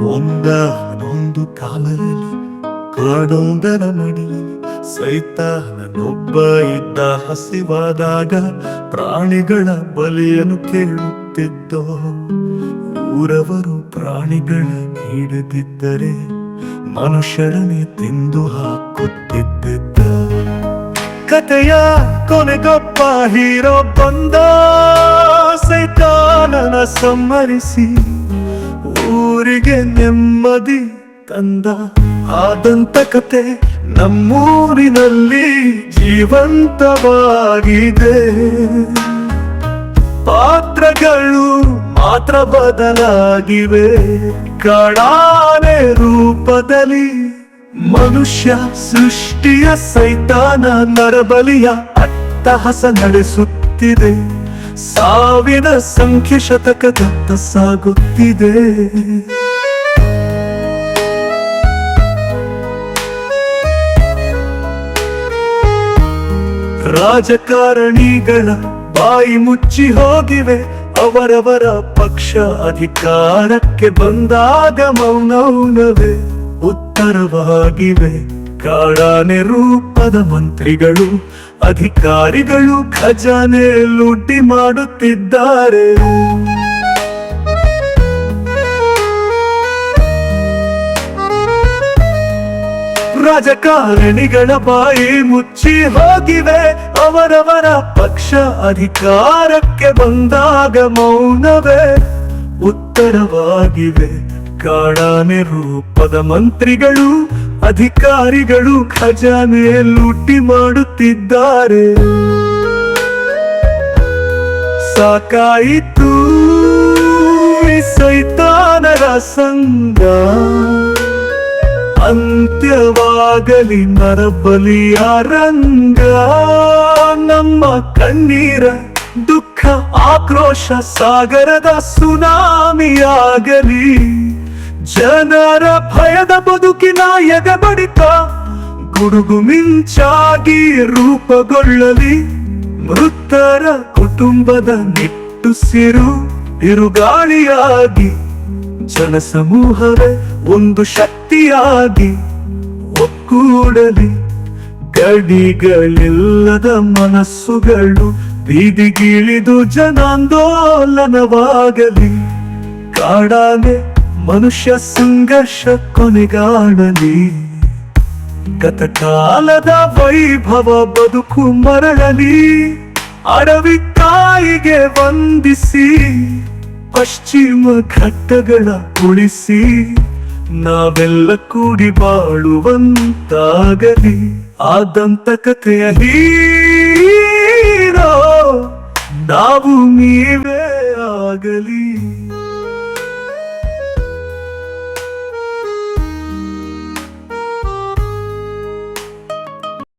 ಒಂದಾನೊಂದು ಕಾಲದಲ್ಲಿ ಕಾಡೊಂದರ ಮಡಿಲಲ್ಲಿ ಸೈತಾನನೊಬ್ಬ ಇದ್ದ ಹಸಿವಾದಾಗ ಪ್ರಾಣಿಗಳ ಬಲಿಯನ್ನು ಕೇಳುತ್ತಿದ್ದೋ. ಊರವರು ಪ್ರಾಣಿಗಳ ನೀಡದಿದ್ದರೆ ಮನುಷ್ಯರನ್ನೇ ತಿಂದು ಹಾಕುತ್ತಿದ್ದ ಕಥೆಯ ಕೊನೆಗೊಬ್ಬ ಹೀರೋ ಬಂದ. ಸೈತಾನನ ಸಂಹರಿಸಿ ಊರಿಗೆ ನೆಮ್ಮದಿ ತಂದ ಆದಂತ ಕತೆ ನಮ್ಮೂರಿನಲ್ಲಿ ಜೀವಂತವಾಗಿದೆ. ಪಾತ್ರಗಳು ಮಾತ್ರ ಬದಲಾಗಿವೆ. ಕಡಾನೆ ರೂಪದಲ್ಲಿ ಮನುಷ್ಯ ಸೃಷ್ಟಿಯ ಸೈತಾನ ನರಬಲಿಯ ಅಟ್ಟಹಾಸ ನಡೆಸುತ್ತಿದೆ. ಸಾವಿನ ಸಂಖ್ಯೆ ಶತಕದತ್ತ ಸಾಗುತ್ತಿದೆ. ರಾಜಕಾರಣಿಗಳ ಬಾಯಿ ಮುಚ್ಚಿ ಹೋಗಿವೆ ಅವರವರ ಪಕ್ಷ ಅಧಿಕಾರಕ್ಕೆ ಬಂದಾಗ ಮೌನವೇ ಉತ್ತರವಾಗಿವೆ. ಕಾಡಾನೆ ರೂಪದ ಮಂತ್ರಿಗಳು, ಅಧಿಕಾರಿಗಳು ಖಜಾನೆ ಲೂಟಿ ಮಾಡುತ್ತಿದ್ದಾರೆ. ರಾಜಕಾರಣಿಗಳ ಬಾಯಿ ಮುಚ್ಚಿ ಹೋಗಿವೆ, ಅವರವರ ಪಕ್ಷ ಅಧಿಕಾರಕ್ಕೆ ಬಂದಾಗ ಮೌನವೇ ಉತ್ತರವಾಗಿವೆ. ಕಾಡಾನೆ ರೂಪದ ಮಂತ್ರಿಗಳು ಅಧಿಕಾರಿಗಳು ಖಜಾನೆ ಲೂಟಿ ಮಾಡುತ್ತಿದ್ದಾರೆ. ಸಾಕಾಯಿತು ಸೈತಾನರ ಸಂಗ ಅಂತ್ಯವಾಗಲಿ ನರಬಲಿಯ ರಂಗ. ನಮ್ಮ ಕಣ್ಣೀರ ದುಃಖ ಆಕ್ರೋಶ ಸಾಗರದ ಸುನಾಮಿಯಾಗಲಿ. ಜನರ ಭಯದ ಬದುಕಿನ ಎಗಬಡಿತ ಗುಡುಗು ಮಿಂಚಾಗಿ ರೂಪಗೊಳ್ಳಲಿ. ಮೃತರ ಕುಟುಂಬದ ನಿಟ್ಟುಸಿರು ಬಿರುಗಾಳಿಯಾಗಿ, ಜನಸಮೂಹವೇ ಒಂದು ಶಕ್ತಿಯಾಗಿ ಒಕ್ಕೂಡಲಿ ಗಡಿಗಳಿಲ್ಲದ ಮನಸ್ಸುಗಳು ಬೀದಿಗಿಳಿದು ಜನಾಂದೋಲನವಾಗಲಿ. ಕಾಡಾನೆ ಮನುಷ್ಯ ಸಂಘರ್ಷ ಕೊನೆಗಾಣಲಿ ಗತಕಾಲದ ವೈಭವ ಬದುಕು ಮರಳಲಿ. ಅಡವಿ ತಾಯಿಗೆ ವಂದಿಸಿ. ಪಶ್ಚಿಮ ಘಟ್ಟಗಳ ಉಳಿಸಿ. ನಾವೆಲ್ಲ ಕೂಡಿ ಬಾಳುವಂತಾಗಲಿ. ಆದಂತ ಕಥೆಯ ನಾವು ನೀವೇ.